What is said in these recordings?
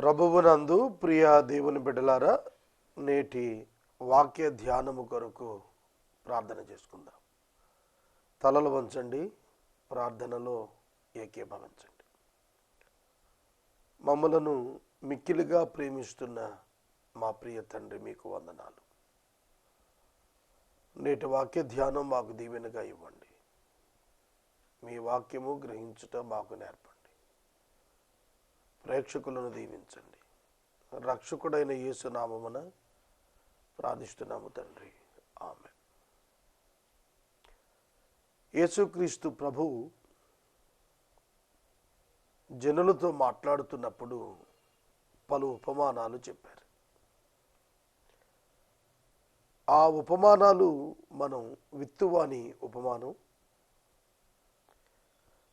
ప్రభువునందు ప్రియ దేవుని బిడ్డలారా నేటి వాక్య ధ్యానము కొరకు ప్రార్థన చేసుకుందాం. తలలు వంచండి ప్రార్థనలో ఏకీభవించండి. మమ్మలను మిక్కిలిగా ప్రేమిస్తున్న మా ప్రియ తండ్రి మీకు వందనాలు. నేటి వాక్య ధ్యానం మాకు దీవెనగా ఇవ్వండి. మీ వాక్యము గ్రహించుట మాకు నేర్పండి. ప్రేక్షకులను దీవించండి. రక్షకుడైన యేసునామమున ప్రార్థిస్తున్నాము తండ్రి. ఆమె యేసుక్రీస్తు ప్రభువు జనులతో మాట్లాడుతున్నప్పుడు పలు ఉపమానాలు చెప్పారు. ఆ ఉపమానాలు మనం విత్తువాని ఉపమానం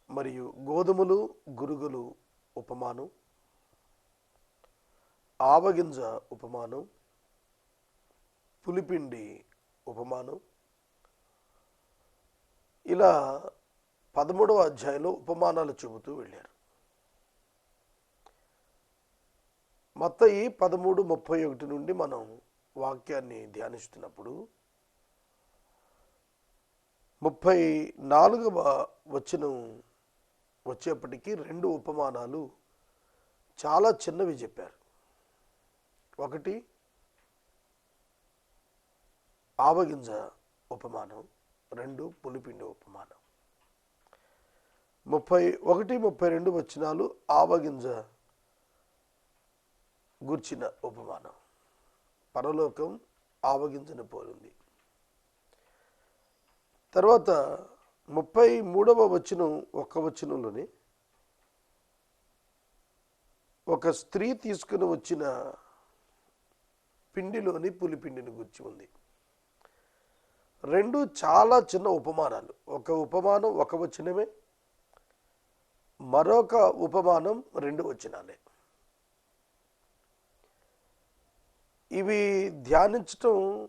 మరియు గోధుమలు గురుగులు ఉపమానం ఆవగింజ ఉపమానం పులిపిండి ఉపమానం. ఇలా పదమూడవ అధ్యాయంలో ఉపమానాలు చెబుతూ వెళ్ళారు. మత్తయి పదమూడు ముప్పై ఒకటి నుండి మనం వాక్యాన్ని ధ్యానిస్తున్నప్పుడు ముప్పై నాలుగవ వచనం వచ్చేప్పటికీ రెండు ఉపమానాలు చాలా చిన్నవి చెప్పారు. ఒకటి ఆవగింజ ఉపమానం. రెండు పులిపిండి ఉపమానం. ముప్పై ఒకటి ముప్పై రెండు వచ్చినాలు ఆవగింజ గుర్చిన ఉపమానం. పరలోకం ఆవగింజను పోలింది. తర్వాత ముప్పై మూడవ వచనం ఒక్క వచనంలోని ఒక స్త్రీ తీసుకుని వచ్చిన పిండిలోని పులిపిండిని గుర్చి ఉంది. రెండు చాలా చిన్న ఉపమానాలు. ఒక ఉపమానం ఒక వచనమే మరొక ఉపమానం రెండు వచనాలే. ఇవి ధ్యానించటం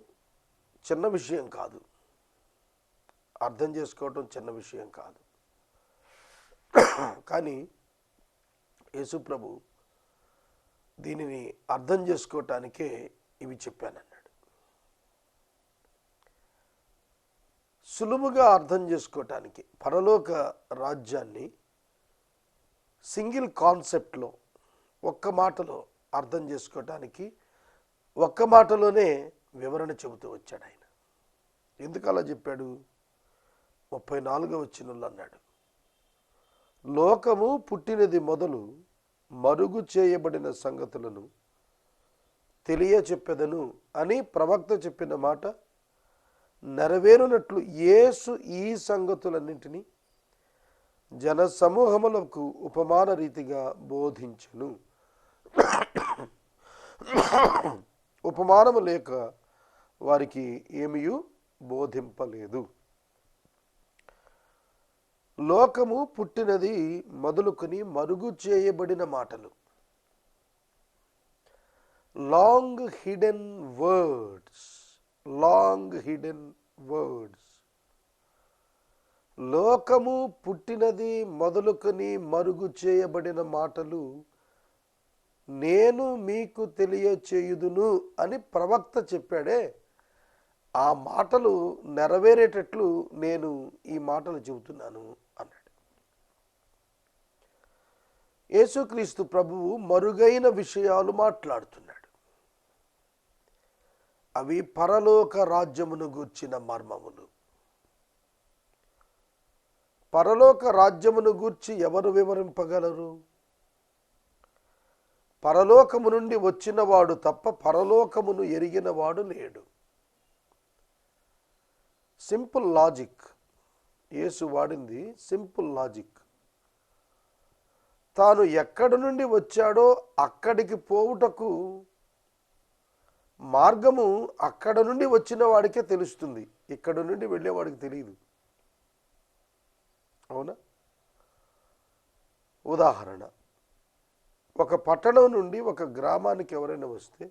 చిన్న విషయం కాదు. అర్థం చేసుకోవటం చిన్న విషయం కాదు. కానీ యేసుప్రభు దీనిని అర్థం చేసుకోవటానికే ఇవి చెప్పానన్నాడు. సులువుగా అర్థం చేసుకోవటానికి పరలోక రాజ్యాన్ని సింగిల్ కాన్సెప్ట్లో ఒక్క మాటలో అర్థం చేసుకోవటానికి ఒక్క మాటలోనే వివరణ చెబుతూ వచ్చాడు ఆయన. ఎందుకు అలా చెప్పాడు? ముప్పై నాలుగవ చిన్నులు అన్నాడు. లోకము పుట్టినది మొదలు మరుగు చేయబడిన సంగతులను తెలియచెప్పెదను అని ప్రవక్త చెప్పిన మాట నెరవేరునట్లు యేసు ఈ సంగతులన్నింటినీ జన సమూహములకు ఉపమాన రీతిగా బోధించను. ఉపమానము లేక వారికి ఏమీ బోధింపలేదు. లోకము పుట్టినది మొదలుకొని మరుగు చేయబడిన మాటలు. Long hidden words long hidden words లోకము పుట్టినది మొదలుకొని మరుగు చేయబడిన మాటలు నేను మీకు తెలియచేయుదును అని ప్రవక్త చెప్పాడే. ఆ మాటలు నెరవేరేటట్లు నేను ఈ మాటలు చెబుతున్నాను అన్నాడు యేసుక్రీస్తు ప్రభువు మరుగైన విషయాలు మాట్లాడుతున్నాడు. అవి పరలోక రాజ్యమును గూర్చిన మర్మములు. పరలోక రాజ్యమును గూర్చి ఎవరు వివరింపగలరు? పరలోకము నుండి వచ్చినవాడు తప్ప పరలోకమును ఎరిగినవాడు లేడు. Simple logic. యేసు వాడింది సింపుల్ లాజిక్. తాను ఎక్కడి నుండి వచ్చాడో అక్కడికి పోవుటకు మార్గము అక్కడ నుండి వచ్చిన వాడికే తెలుస్తుంది. ఇక్కడ నుండి వెళ్ళేవాడికి తెలియదు. అవునా? ఉదాహరణ. ఒక పట్టణం నుండి ఒక గ్రామానికి ఎవరైనా వస్తే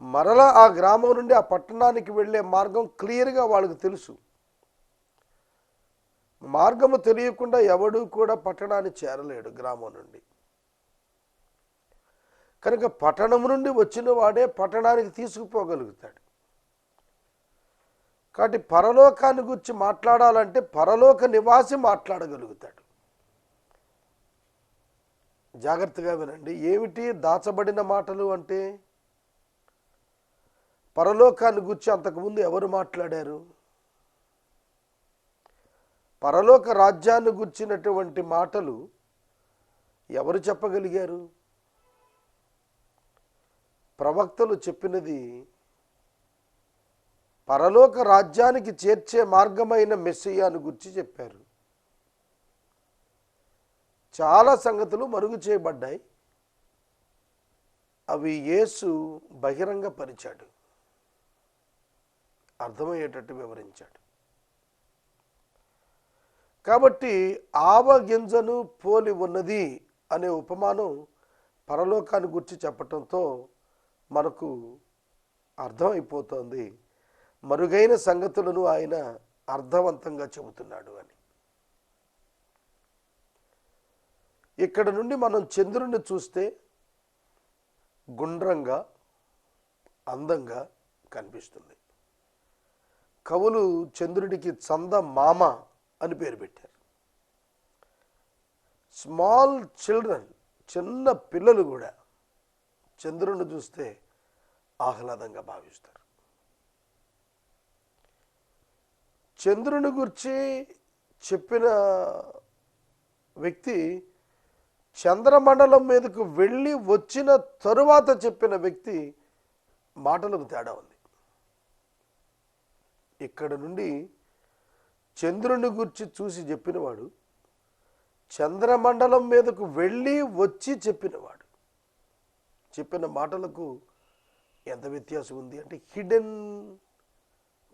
మరలా ఆ గ్రామం నుండి ఆ పట్టణానికి వెళ్ళే మార్గం క్లియర్గా వాళ్ళకి తెలుసు. మార్గము తెలియకుండా ఎవడు కూడా పట్టణాన్ని చేరలేడు గ్రామం నుండి. కనుక పట్టణం నుండి వచ్చిన వాడే పట్టణానికి తీసుకుపోగలుగుతాడు. కాబట్టి పరలోకాన్ని గురించి మాట్లాడాలంటే పరలోక నివాసి మాట్లాడగలుగుతాడు. జాగ్రత్తగా వినండి ఏమిటి దాచబడిన మాటలు అంటే పరలోకాన్ని గురించి అంతకుముందు ఎవరు మాట్లాడారు? పరలోక రాజ్యాన్ని గుర్చినటువంటి మాటలు ఎవరు చెప్పగలిగారు? ప్రవక్తలు చెప్పినది పరలోక రాజ్యానికి చేర్చే మార్గమైన మెస్సియాను గురించి చెప్పారు. చాలా సంగతులు మరుగు చేయబడ్డాయి. అవి యేసు బహిరంగపరిచాడు. అర్థమయ్యేటట్టు వివరించాడు. కాబట్టి ఆవ గింజను పోలి ఉన్నది అనే ఉపమానం పరలోకాన్ని గురించి చెప్పటంతో మనకు అర్థమైపోతోంది. మరుగైన సంగతులను ఆయన అర్థవంతంగా చెబుతున్నాడు అని. ఇక్కడ నుండి మనం చంద్రుని చూస్తే గుండ్రంగా అందంగా కనిపిస్తుంది. కవులు చంద్రుడికి చంద మామ అని పేరు పెట్టారు. స్మాల్ చిల్డ్రన్ చిన్న పిల్లలు కూడా చంద్రుని చూస్తే ఆహ్లాదంగా భావిస్తారు. చంద్రుని గురించి చెప్పిన వ్యక్తి చంద్రమండలం మీదకు వెళ్ళి వచ్చిన తరువాత చెప్పిన వ్యక్తి మాటలకు తేడా ఉంది. ఇక్కడ నుండి చంద్రుని గురించి చూసి చెప్పినవాడు చంద్రమండలం మీదకు వెళ్ళి వచ్చి చెప్పినవాడు. చెప్పిన మాటలకు ఎంత వ్యత్యాసం ఉంది అంటే హిడెన్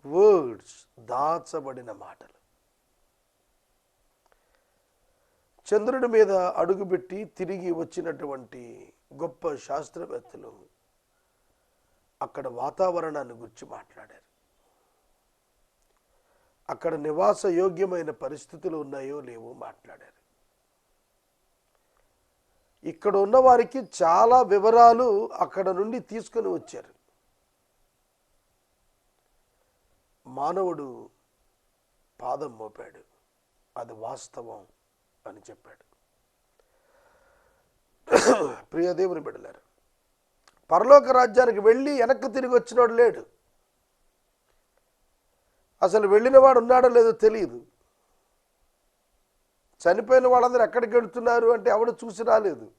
వర్డ్స్ దాచబడిన మాటలు. చంద్రుడి మీద అడుగుపెట్టి తిరిగి వచ్చినటువంటి గొప్ప శాస్త్రవేత్తలు అక్కడ వాతావరణాన్ని గురించి మాట్లాడారు. అక్కడ నివాస యోగ్యమైన పరిస్థితులు ఉన్నాయో లేవో మాట్లాడారు. ఇక్కడ ఉన్న వారికి చాలా వివరాలు అక్కడ నుండి తీసుకొని వచ్చారు. మానవుడు పాదం మోపాడు. అది వాస్తవం అని చెప్పాడు. ప్రియదేవుని బిడలేరు పరలోక రాజ్యానికి వెళ్ళి వెనక్కి తిరిగి వచ్చినోడు లేడు. అసలు వెళ్ళినవాడు ఉన్నాడో లేదో తెలియదు. చనిపోయిన వాళ్ళందరూ ఎక్కడికి వెళుతున్నారు అంటే ఎవడు చూసి రాలేదు.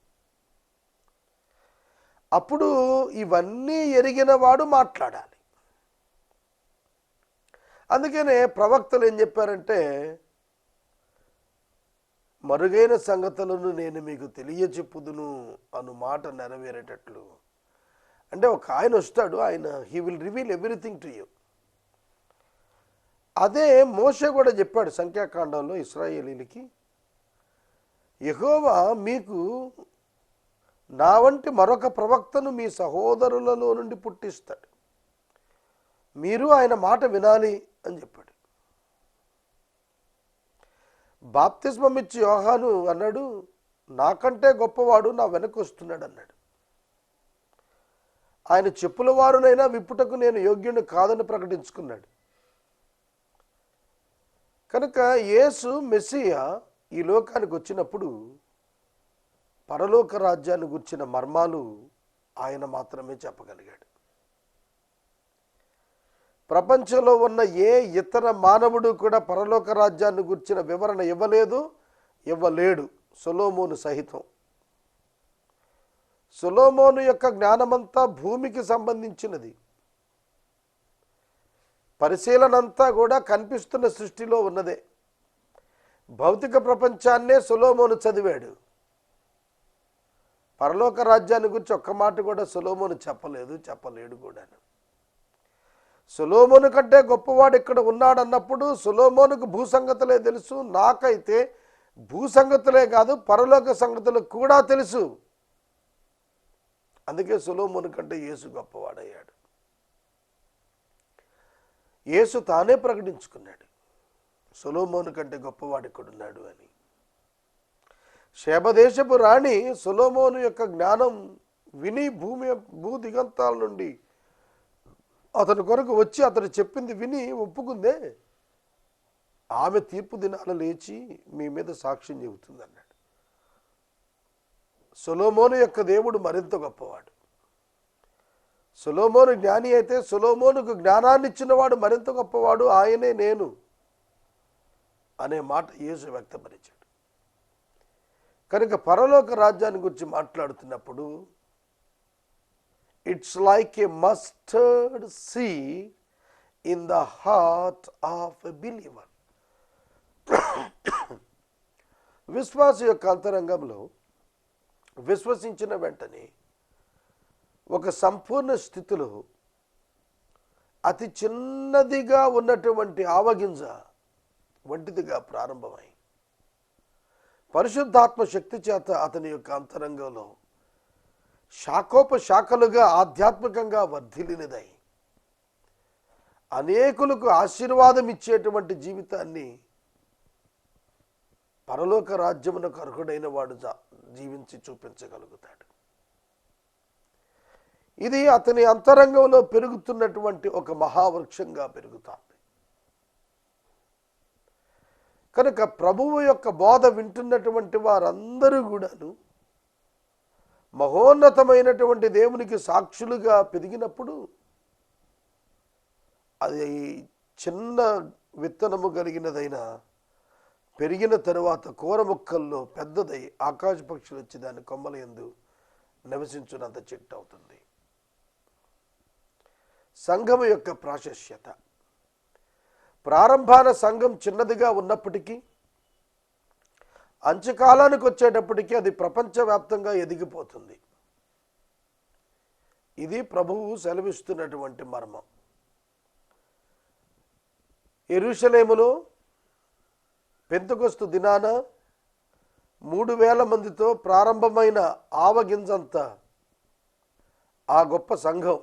అప్పుడు ఇవన్నీ ఎరిగిన వాడు మాట్లాడాలి. అందుకనే ప్రవక్తలు ఏం చెప్పారంటే మరుగైన సంగతులను నేను మీకు తెలియచెప్పుదును అను మాట నెరవేరేటట్లు. అంటే ఒక ఆయన వస్తాడు ఆయన he will reveal everything to you. అదే మోసే కూడా చెప్పాడు సంఖ్యాకాండంలో ఇస్రాయేలీలకి ఎహోవా మీకు నా వంటి మరొక ప్రవక్తను మీ సహోదరులలో నుండి పుట్టిస్తాడు. మీరు ఆయన మాట వినాలి అని చెప్పాడు. బాప్తిస్మం ఇచ్చి యోహాను అన్నాడు నాకంటే గొప్పవాడు నా వెనక వస్తున్నాడు అన్నాడు. ఆయన చెప్పుల వారునైనా విప్పుటకు నేను యోగ్యుని కాదని ప్రకటించుకున్నాడు. కనుక యేసు మెస్సియా ఈ లోకానికి వచ్చినప్పుడు పరలోక రాజ్యాన్ని గుర్చిన మర్మాలు ఆయన మాత్రమే చెప్పగలిగాడు. ప్రపంచంలో ఉన్న ఏ ఇతర మానవుడు కూడా పరలోక రాజ్యాన్ని గుర్చిన వివరణ ఇవ్వలేదు ఇవ్వలేడు సొలోమోను సహితం. సొలోమోను యొక్క జ్ఞానమంతా భూమికి సంబంధించినది. పరిశీలన అంతా కూడా కనిపిస్తున్న సృష్టిలో ఉన్నదే. భౌతిక ప్రపంచాన్నే సులోమోను చదివాడు. పరలోక రాజ్యాన్ని గురించి ఒక్క మాట కూడా సులోమోను చెప్పలేదు చెప్పలేడు కూడాను. సులోమోను కంటే గొప్పవాడు ఇక్కడ ఉన్నాడన్నప్పుడు సొలోమోనుకు భూసంగతులే తెలుసు నాకైతే భూసంగతులే కాదు పరలోక సంగతులు కూడా తెలుసు. అందుకే సులోమోను కంటే యేసు గొప్పవాడయ్యాడు. యేసు తానే ప్రకటించుకున్నాడు. సులోమోను కంటే గొప్పవాడు ఇక్కడున్నాడు అని. శేబదేశపు రాణి సొలోమోను యొక్క జ్ఞానం విని భూమి భూ దిగంతాల నుండి అతని కొరకు వచ్చి అతను చెప్పింది విని ఒప్పుకుందే. ఆమె తీర్పు దినాలు లేచి మీ మీద సాక్ష్యం చెబుతుంది అన్నాడు సొలోమోను యొక్క దేవుడు మరింత గొప్పవాడు. సులోమోను జ్ఞాని అయితే సులోమోనుకు జ్ఞానాన్ని ఇచ్చినవాడు మరింత గొప్పవాడు ఆయనే నేను అనే మాట యేసు వ్యక్తపరిచాడు. కనుక పరలోక రాజ్యాన్ని గురించి మాట్లాడుతున్నప్పుడు it's like a mustard seed in the heart of a believer విశ్వాస యొక్క అంతరంగంలో విశ్వసించిన వెంటనే ఒక సంపూర్ణ స్థితిలో అతి చిన్నదిగా ఉన్నటువంటి ఆవగింజ వంటిదిగా ప్రారంభమై పరిశుద్ధాత్మ శక్తి చేత అతని యొక్క అంతరంగంలో శాఖోపశాఖలుగా ఆధ్యాత్మికంగా వర్ధిల్లినదై అనేకులకు ఆశీర్వాదం ఇచ్చేటువంటి జీవితాన్ని పరలోక రాజ్యమునకు అర్హుడైన వాడు జా- జీవించి చూపించగలుగుతాడు. ఇది అతని అంతరంగంలో పెరుగుతున్నటువంటి ఒక మహావృక్షంగా పెరుగుతుంది. కనుక ప్రభువు యొక్క బోధ వింటున్నటువంటి వారందరూ కూడాను మహోన్నతమైనటువంటి దేవునికి సాక్షులుగా పెరిగినప్పుడు అది చిన్న విత్తనము కలిగినదైన పెరిగిన తరువాత కూర మొక్కల్లో పెద్దదై ఆకాశ పక్షులు వచ్చి దాని కొమ్మల ఎందు నివసించునంత చెట్టు అవుతుంది. సంఘము యొక్క ప్రాశస్యత. ప్రారంభాన సంఘం చిన్నదిగా ఉన్నప్పటికీ అంచకాలానికి వచ్చేటప్పటికీ అది ప్రపంచవ్యాప్తంగా ఎదిగిపోతుంది. ఇది ప్రభువు సెలవిస్తున్నటువంటి మర్మం. ఎరుషలేములో పెంతుకొస్తు దినాన మూడు వేల మందితో ప్రారంభమైన ఆవగింజంత ఆ గొప్ప సంఘం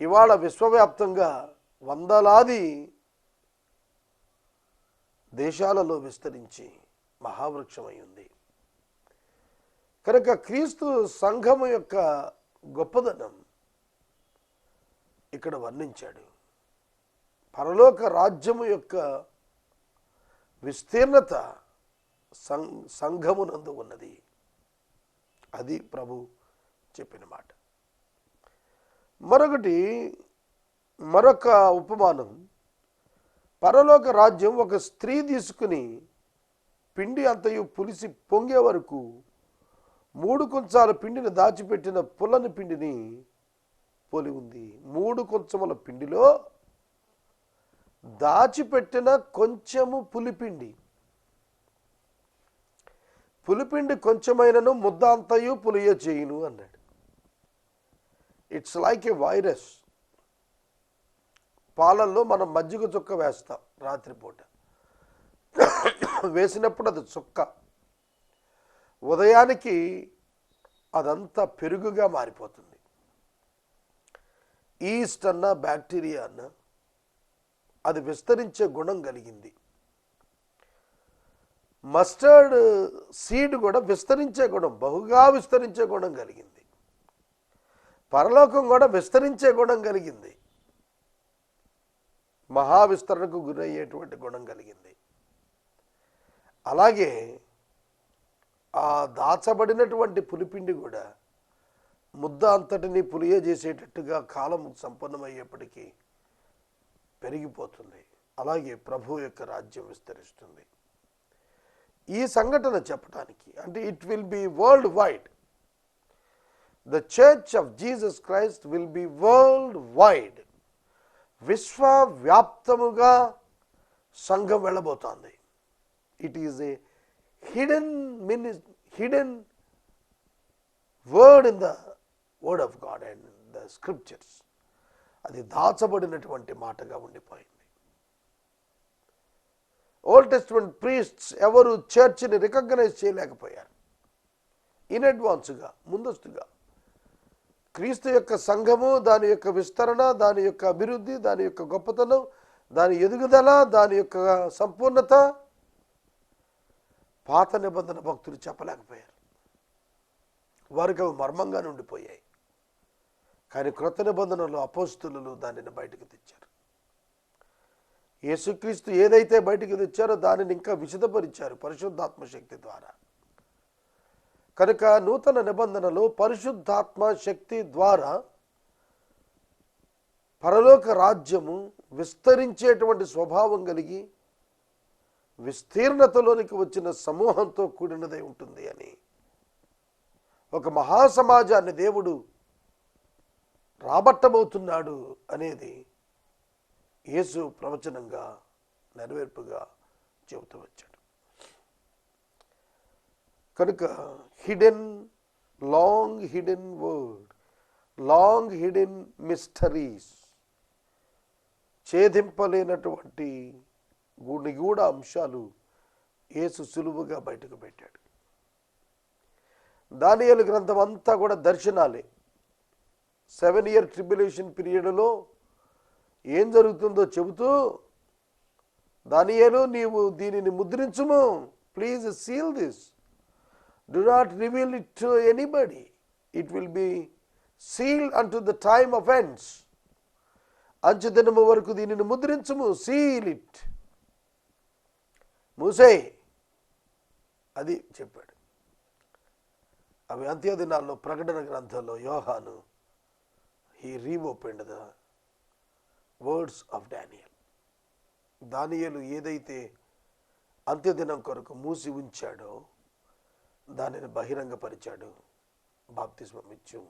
ఇవాళ విశ్వవ్యాప్తంగా వందలాది దేశాలలో విస్తరించి మహావృక్షమై ఉంది కనుక క్రీస్తు సంఘము యొక్క గొప్పదనం ఇక్కడ వర్ణించాడు. పరలోక రాజ్యము యొక్క విస్తీర్ణత సం సంఘమునందు ఉన్నది. అది ప్రభు చెప్పిన మాట. మరొకటి మరొక ఉపమానం. పరలోక రాజ్యం ఒక స్త్రీ తీసుకుని పిండి అంతయు పులిసి పొంగే వరకు మూడు కొంచాల పిండిని దాచిపెట్టిన పుల్లని పిండిని పోలి ఉంది. మూడు కొంచెముల పిండిలో దాచిపెట్టిన కొంచెము పులిపిండి. పులిపిండి కొంచెమైనను ముద్ద అంతయు పులియ చేయును అన్నాడు. ఇట్స్ లైక్ ఏ వైరస్ పాలల్లో మనం మజ్జిగ చుక్క వేస్తాం రాత్రిపూట. వేసినప్పుడు అది చుక్క. ఉదయానికి అదంతా పెరుగుగా మారిపోతుంది. ఈస్ట్ అన్న బ్యాక్టీరియా అన్న అది విస్తరించే గుణం కలిగింది. మస్టర్డ్ సీడ్ కూడా విస్తరించే గుణం బహుగా విస్తరించే గుణం కలిగింది. పరలోకం కూడా విస్తరించే గుణం కలిగింది. మహావిస్తరణకు గురయ్యేటువంటి గుణం కలిగింది. అలాగే ఆ దాచబడినటువంటి పులిపిండి కూడా ముద్ద అంతటిని పులియజేసేటట్టుగా కాలం సంపన్నమయ్యేప్పటికీ పెరిగిపోతుంది. అలాగే ప్రభు యొక్క రాజ్యం విస్తరిస్తుంది. ఈ సంఘటన చెప్పడానికి అంటే it will be worldwide the church of Jesus Christ will be worldwide. Wide విశ్వవ్యాప్తముగా సంఘం వెళ్ళబోతోంది. It is a hidden mini hidden word in the word of God and the scriptures అది దాచబడినటువంటి మాటగా ఉండిపోయింది. ఓల్డ్ టెస్ట్మెంట్ ప్రీస్ట్స్ ఎవరు చర్చిని recognise చేయలేకపోయారు. In అడ్వాన్స్గా ముందస్తుగా. క్రీస్తు యొక్క సంఘము దాని యొక్క విస్తరణ దాని యొక్క అభివృద్ధి దాని యొక్క గొప్పతనం దాని ఎదుగుదల దాని యొక్క సంపూర్ణత పాత నిబంధన భక్తులు చెప్పలేకపోయారు. వారికి అవి మర్మంగా ఉండిపోయాయి. కానీ క్రొత్త నిబంధనలు అపోస్తులు దానిని బయటకు తెచ్చారు. యేసుక్రీస్తు ఏదైతే బయటకు తెచ్చారో దానిని ఇంకా విశదపరిచారు పరిశుద్ధాత్మ శక్తి ద్వారా. కనుక నూతన నిబంధనలు పరిశుద్ధాత్మ శక్తి ద్వారా పరలోక రాజ్యము విస్తరించేటువంటి స్వభావం కలిగి విస్తీర్ణతలోనికి వచ్చిన సమూహంతో కూడినదై ఉంటుంది అని. ఒక మహాసమాజాన్ని దేవుడు రాబట్టబోతున్నాడు అనేది యేసు ప్రవచనంగా నెరవేర్పుగా చెబుతూ వచ్చాడు. కనుక hidden long hidden word long hidden mysteries ఛేదింపలేనటువంటి నిగూఢ అంశాలు యేసు సులువుగా బయటకు పెట్టాడు. దానియలు గ్రంథం అంతా కూడా దర్శనాలే. సెవెన్ ఇయర్ ట్రిబ్యులేషన్ పీరియడ్లో ఏం జరుగుతుందో చెబుతూ దానియలు నీవు దీనిని ముద్రించుము. Please seal this. Do not reveal it to anybody it will be seal unto the time of ends అంచుదినము వరకు దీనిని ముద్రించము. సీల్ ఇట్ మూసే అది చెప్పాడు. అవి అంత్యదినాల్లో ప్రకటన గ్రంథంలో యోహాను he reopened the words of Daniel దానియలు ఏదైతే అంత్యదినం కొరకు మూసి ఉంచాడో దానిని బహిరంగపరిచాడు బాప్తిస్మం ఇచ్చు.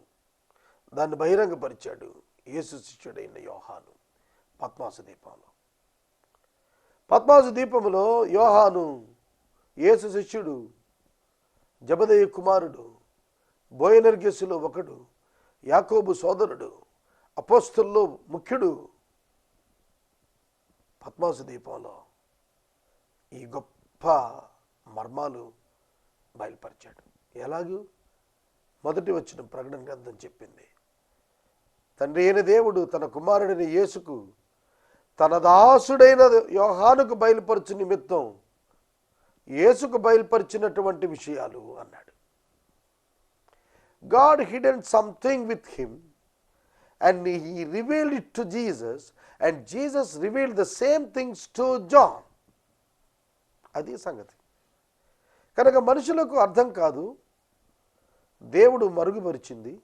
దాన్ని బహిరంగపరిచాడు యేసు శిష్యుడైన యోహాను పద్మాసు దీపంలో. పద్మాసు దీపములో యోహాను యేసు శిష్యుడు జబదయ్య కుమారుడు బోయనర్గెస్సులో ఒకడు యాకోబు సోదరుడు అపోస్తుల్లో ముఖ్యుడు. పద్మాసు దీపంలో ఈ గొప్ప మర్మాలు బయలుపరిచాడు. ఎలాగూ? మొదటి వచ్చిన ప్రకటన గ్రంథం చెప్పింది. తండ్రి అయిన దేవుడు తన కుమారుడిని యేసుకు తన దాసుడైన యోహానుకు బయలుపరచు నిమిత్తం యేసుకు బయలుపరిచినటువంటి విషయాలు అన్నాడు. God hidden something with him and he revealed it to Jesus and Jesus revealed the same things to John. అది సంగతి. కనుక మనుషులకు అర్థం కాదు. దేవుడు మరుగుపరిచింది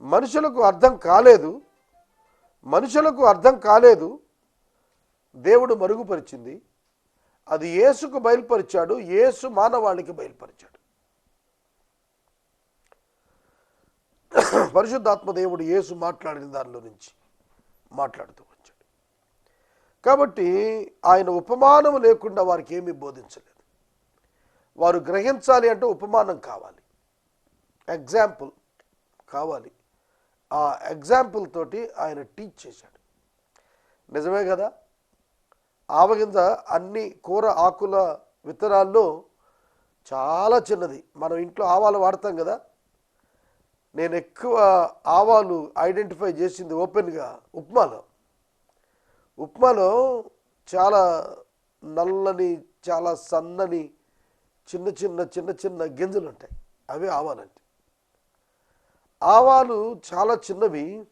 మనుషులకు అర్థం కాలేదు. మనుషులకు అర్థం కాలేదు. దేవుడు మరుగుపరిచింది. అది యేసుకు బయలుపరిచాడు. యేసు మానవాళికి బయలుపరిచాడు. పరిశుద్ధాత్మ దేవుడు యేసు మాట్లాడిన దానిలో నుంచి మాట్లాడుతూ వచ్చాడు. కాబట్టి ఆయన ఉపమానం లేకుండా వారికి ఏమీ బోధించలేదు. వారు గ్రహించాలి అంటే ఉపమానం కావాలి. ఎగ్జాంపుల్ కావాలి. ఆ ఎగ్జాంపుల్ తోటి ఆయన టీచ్ చేశాడు. నిజమే కదా? ఆవగింజ అన్ని కూర ఆకుల విత్తనాల్లో చాలా చిన్నది. మనం ఇంట్లో ఆవాలు వాడతాం కదా? నేను ఎక్కువ ఆవాలు ఐడెంటిఫై చేసింది ఓపెన్గా ఉప్మాలో. ఉప్మాలో చాలా నల్లని చాలా సన్నని చిన్న చిన్న చిన్న చిన్న గింజలు ఉంటాయి అవే ఆవాలంటే. ఆవాలు చాలా చిన్నవి.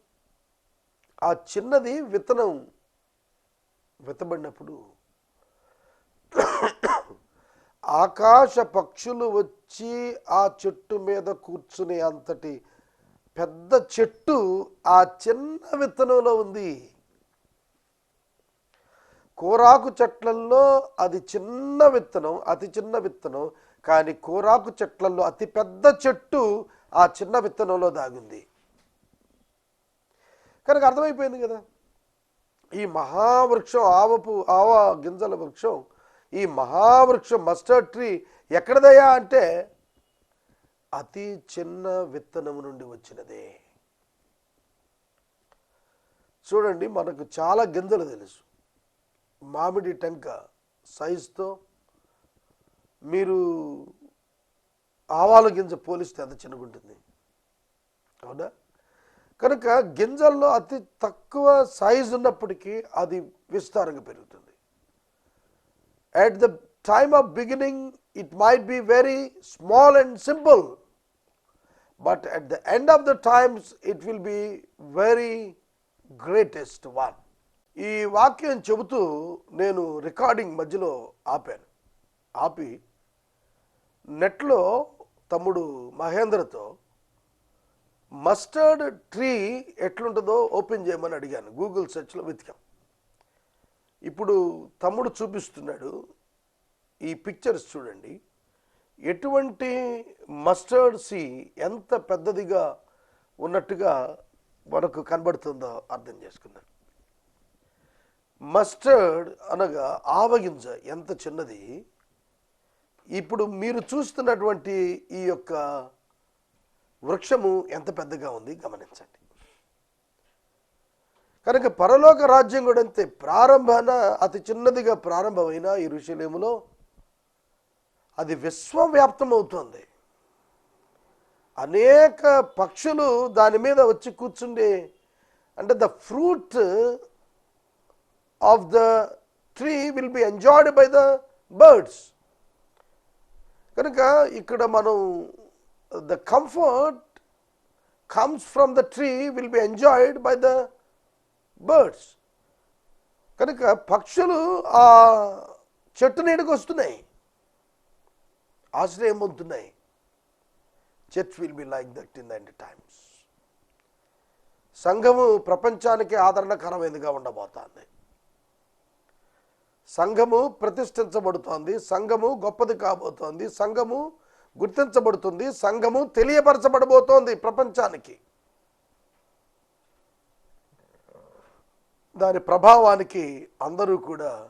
ఆ చిన్నది విత్తనం విత్తబడినప్పుడు ఆకాశ పక్షులు వచ్చి ఆ చెట్టు మీద కూర్చునే అంతటి పెద్ద చెట్టు ఆ చిన్న విత్తనంలో ఉంది. కూరాకు చెట్లల్లో అది చిన్న విత్తనం అతి చిన్న విత్తనం కానీ కూరాకు చెట్లల్లో అతి పెద్ద చెట్టు ఆ చిన్న విత్తనంలో దాగింది. కనుక అర్థమైపోయింది కదా? ఈ మహావృక్షం ఆవపు ఆవ గింజల వృక్షం ఈ మహావృక్షం మస్టర్డ్ ట్రీ ఎక్కడదయా అంటే అతి చిన్న విత్తనము నుండి వచ్చినదే. చూడండి మనకు చాలా గింజలు తెలుసు. మామిడి టెంక సైజుతో మీరు ఆవాల గింజ పోలిస్తే అంత చిన్నగుంటుంది. అవునా? కనుక గింజల్లో అతి తక్కువ సైజు ఉన్నప్పటికీ అది విస్తారంగా పెరుగుతుంది. At the time of beginning it might be very small and simple but at the end of the times it will be very greatest one ఈ వాక్యం చెబుతూ నేను రికార్డింగ్ మధ్యలో ఆపాను. ఆపి నెట్లో తమ్ముడు మహేంద్రతో మస్టర్డ్ ట్రీ ఎట్లుంటుందో ఓపెన్ చేయమని అడిగాను. గూగుల్ సెర్చ్లో వెతికాం. ఇప్పుడు తమ్ముడు చూపిస్తున్నాడు. ఈ పిక్చర్స్ చూడండి. ఎటువంటి మస్టర్డ్ సీ ఎంత పెద్దదిగా ఉన్నట్టుగా మనకు కనబడుతుందో అర్థం చేసుకుందాం. మస్టర్డ్ అనగా ఆవగింజ ఎంత చిన్నది? ఇప్పుడు మీరు చూస్తున్నటువంటి ఈ యొక్క వృక్షము ఎంత పెద్దగా ఉంది? గమనించండి. కనుక పరలోక రాజ్యం కూడా అంతే. ప్రారంభాన అతి చిన్నదిగా ప్రారంభమైన ఈ ఋషులేములో అది విశ్వవ్యాప్తం అవుతుంది. అనేక పక్షులు దాని మీద వచ్చి కూర్చుండే అంటే the fruit of the tree will be enjoyed by the birds కనుక ఇక్కడ మనం the comfort comes from the tree will be enjoyed by the birds కనుక పక్షులు ఆ చెట్టు నీడకు వస్తున్నాయి. ఆశ్రయం పొందుతున్నాయి. Church will be like that in the end times సంఘము ప్రపంచానికి ఆదరణకరమైనదిగా ఉండబోతోంది. సంఘము ప్రతిష్ఠించబడుతోంది సంఘము గొప్పది కాబోతోంది సంఘము గుర్తించబడుతుంది సంఘము తెలియపరచబడబోతోంది ప్రపంచానికి. దాని ప్రభావానికి అందరూ కూడా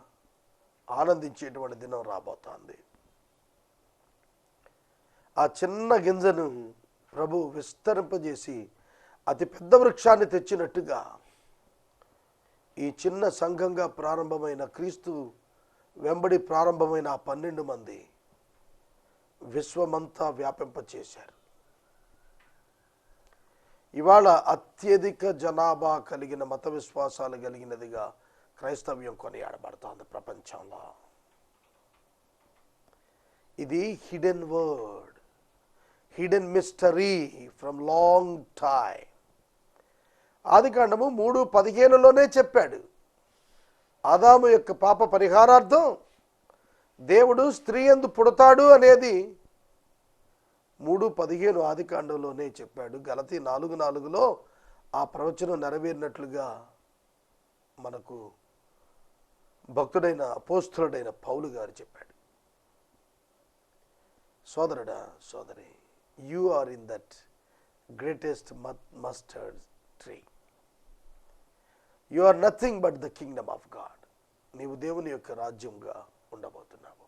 ఆనందించేటువంటి దినం రాబోతోంది. ఆ చిన్న గింజను ప్రభు విస్తరింపజేసి అతి పెద్ద వృక్షాన్ని తెచ్చినట్టుగా ఈ చిన్న సంఘంగా ప్రారంభమైన క్రీస్తు వెంబడి ప్రారంభమైన ఆ పన్నెండు మంది విశ్వమంతా వ్యాపింపచేశారు. ఇవాళ అత్యధిక జనాభా కలిగిన మత విశ్వాసాలు కలిగినదిగా క్రైస్తవ్యం కొనియాడబడుతోంది ప్రపంచంలో. ఇది hidden word hidden mystery from long time. ఆదికాండము మూడు పదిహేనులోనే చెప్పాడు. ఆదాము యొక్క పాప పరిహారార్థం దేవుడు స్త్రీ ఎందు పుడతాడు అనేది మూడు పదిహేను ఆదికాండంలోనే చెప్పాడు. గలతి నాలుగు నాలుగులో ఆ ప్రవచనం నెరవేరినట్లుగా మనకు భక్తుడైన అపోస్తుడైన పౌలు గారు చెప్పాడు. సోదరుడా సోదరి you are in that greatest mustard tree. You are nothing but the kingdom of God నీవు దేవుని యొక్క రాజ్యంగా ఉండబోతున్నావు.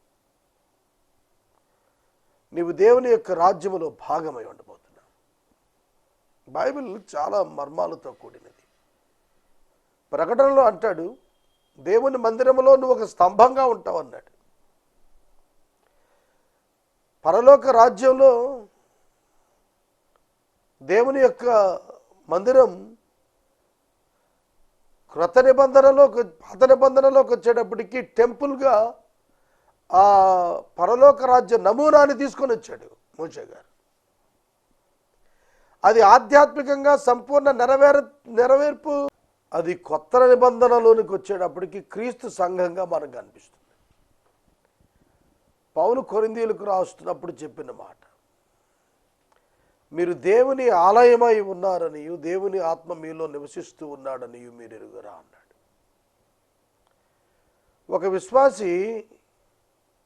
నీవు దేవుని యొక్క రాజ్యములో భాగమై ఉండబోతున్నావు. బైబిల్ చాలా మర్మాలతో కూడినది. ప్రకటనలో అంటాడు దేవుని మందిరములో నువ్వు ఒక స్తంభంగా ఉంటావు అన్నాడు. పరలోక రాజ్యంలో దేవుని యొక్క మందిరం క్రొత్త నిబంధనలోకి పాత నిబంధనలోకి వచ్చేటప్పటికి టెంపుల్గా ఆ పరలోక రాజ్య నమూనాని తీసుకొని వచ్చాడు మోషే గారు. అది ఆధ్యాత్మికంగా సంపూర్ణ నెరవేర నెరవేర్పు అది కొత్త నిబంధనలోనికి వచ్చేటప్పటికి క్రీస్తు సంఘంగా మనకు కనిపిస్తుంది పౌలు కొరిందీలకు రాస్తున్నప్పుడు చెప్పిన మాట మీరు దేవుని ఆలయమై ఉన్నారనియు దేవుని ఆత్మ మీలో నివసిస్తూ ఉన్నాడనియు మీరు ఎరుగురా అన్నాడు. ఒక విశ్వాసి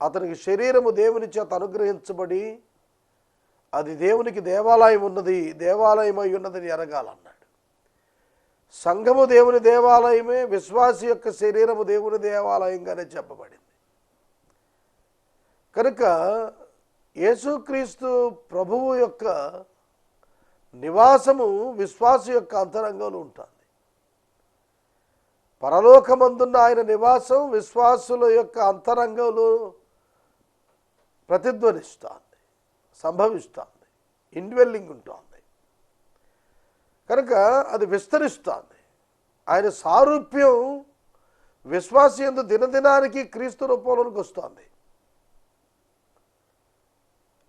అతనికి శరీరము దేవుని చేత అనుగ్రహించబడి అది దేవునికి దేవాలయం ఉన్నది దేవాలయమై ఉన్నదని ఎరగాలన్నాడు. సంఘము దేవుని దేవాలయమే విశ్వాసి యొక్క శరీరము దేవుని దేవాలయంగానే చెప్పబడింది. కనుక యేసుక్రీస్తు ప్రభువు యొక్క నివాసము విశ్వాస యొక్క అంతరంగంలో ఉంటుంది. పరలోకమందున్న ఆయన నివాసం విశ్వాసుల యొక్క అంతరంగంలో ప్రతిధ్వనిస్తుంది సంభవిస్తోంది ఇన్వెల్లింగ్ ఉంటుంది. కనుక అది విస్తరిస్తుంది. ఆయన సారూప్యం విశ్వాసయందు దినదినానికి క్రీస్తు రూపంలోనికి వస్తోంది.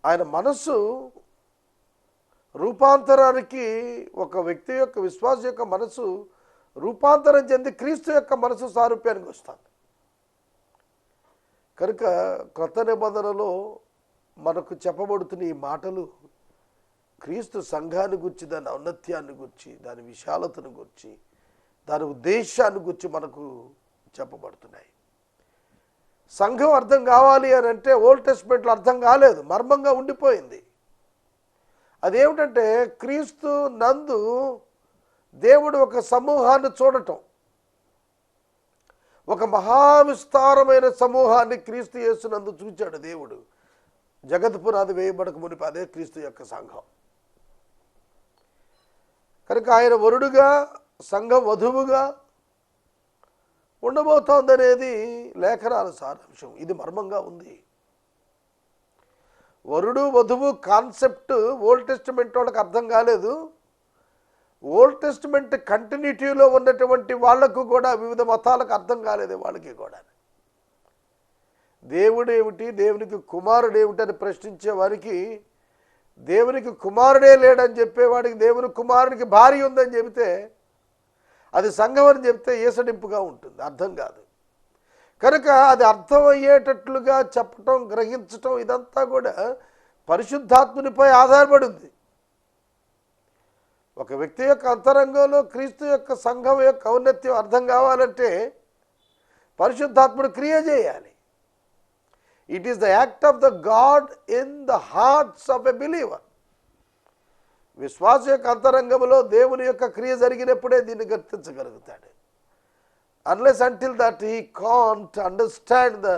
ఆయన మనస్సు రూపాంతరానికి ఒక వ్యక్తి యొక్క విశ్వాస యొక్క మనసు రూపాంతరం చెంది క్రీస్తు యొక్క మనసు సారూప్యానికి వస్తుంది. కనుక క్రొత్త నిబంధనలో మనకు చెప్పబడుతున్న ఈ మాటలు క్రీస్తు సంఘాన్ని గుర్చి దాని ఔన్నత్యాన్ని గుర్చి దాని విశాలతను గుర్చి దాని ఉద్దేశాన్ని గుర్చి మనకు చెప్పబడుతున్నాయి. సంఘం అర్థం కావాలి అని అంటే ఓల్డ్ టెస్ట్మెంట్లో అర్థం కాలేదు మర్మంగా ఉండిపోయింది. అదేమిటంటే క్రీస్తు నందు దేవుడు ఒక సమూహాన్ని చూడటం. ఒక మహావిస్తారమైన సమూహాన్ని క్రీస్తు యేసునందు చూచాడు దేవుడు. జగత్ పునాది వేయబడక మునిపి అదే క్రీస్తు యొక్క సంఘం. కనుక ఆయన వరుడుగా సంఘం వధువుగా ఉండబోతోందనేది లేఖనాల సారాంశం ఇది మర్మంగా ఉంది. వరుడు వధువు కాన్సెప్ట్ ఓల్డ్ టెస్టిమెంట్ వాళ్ళకి అర్థం కాలేదు. ఓల్డ్ టెస్టిమెంట్ కంటిన్యూటీలో ఉన్నటువంటి వాళ్ళకు కూడా వివిధ మతాలకు అర్థం కాలేదు వాళ్ళకి కూడా. దేవుడు ఏమిటి? దేవునికి కుమారుడు ఏమిటి అని ప్రశ్నించే వారికి దేవునికి కుమారుడే లేడని చెప్పేవాడికి దేవుని కుమారునికి భార్య ఉందని చెబితే అది సంఘం అని చెప్తే ఏసడింపుగా ఉంటుంది. అర్థం కాదు. కనుక అది అర్థమయ్యేటట్లుగా చెప్పటం గ్రహించటం ఇదంతా కూడా పరిశుద్ధాత్మునిపై ఆధారపడి ఉంది ఒక వ్యక్తి యొక్క అంతరంగంలో క్రీస్తు యొక్క సంఘం యొక్క ఔన్నత్యం అర్థం కావాలంటే పరిశుద్ధాత్ముడు క్రియ చేయాలి. It is the act of the God in the hearts of a believer విశ్వాస యొక్క అంతరంగంలో దేవుని యొక్క క్రియ జరిగినప్పుడే దీన్ని గుర్తించగలుగుతాడు. Unless until that he can't understand the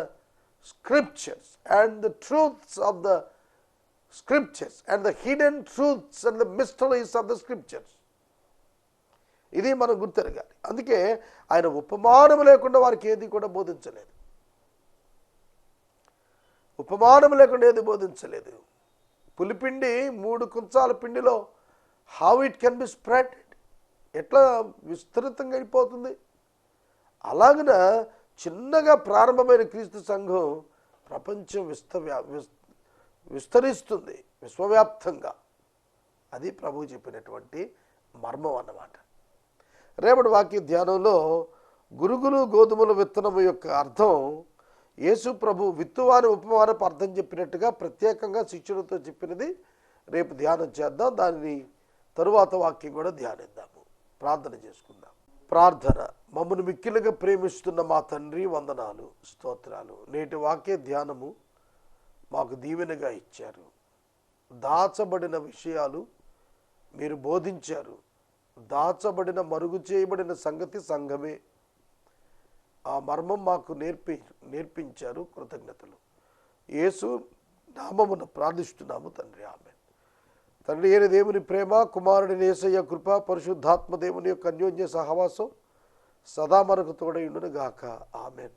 scriptures and the truths of the scriptures and the hidden truths and the mysteries of the scriptures ఇది మనం గుర్తెరగాలి. అందుకే ఆయన ఉపమానం లేకుండా వారికి ఏది కూడా బోధించలేదు. ఉపమానం లేకుండా ఏది బోధించలేదు. పులిపిండి మూడు కుంచాల పిండిలో how it can be spread ఎట్లా విస్తృతంగా అయిపోతుంది? అలాగన చిన్నగా ప్రారంభమైన క్రీస్తు సంఘం ప్రపంచం విస్తవ్యా విస్- విస్తరిస్తుంది విశ్వవ్యాప్తంగా. అది ప్రభు చెప్పినటువంటి మర్మం అన్నమాట. రేపటి వాక్య ధ్యానంలో గురుగులు గోధుమల విత్తనము యొక్క అర్థం యేసు ప్రభు విత్తువారి ఉపమానపు అర్థం చెప్పినట్టుగా ప్రత్యేకంగా శిష్యులతో చెప్పినది. రేపు ధ్యానం చేద్దాం. దానిని తరువాత వాక్యం కూడా ధ్యానిద్దాము. ప్రార్థన చేసుకుందాం. ప్రార్థన. మమ్మను మిక్కిలుగా ప్రేమిస్తున్న మా తండ్రి వందనాలు స్తోత్రాలు. నేటి వాక్య ధ్యానము మాకు దీవెనగా ఇచ్చారు. దాచబడిన విషయాలు మీరు బోధించారు. దాచబడిన మరుగు చేయబడిన సంగతి సంఘమే. ఆ మర్మం మాకు నేర్పి నేర్పించారు కృతజ్ఞతలు. యేసు నామమును ప్రార్థిస్తున్నాము తండ్రి. ఆమె తండ్రి అయిన దేవుని ప్రేమ కుమారుడి నేసయ్య కృప పరిశుద్ధాత్మ దేవుని యొక్క అన్యోన్య సహవాసం సదా మనకు తోడైండును గాక ఆమెన్.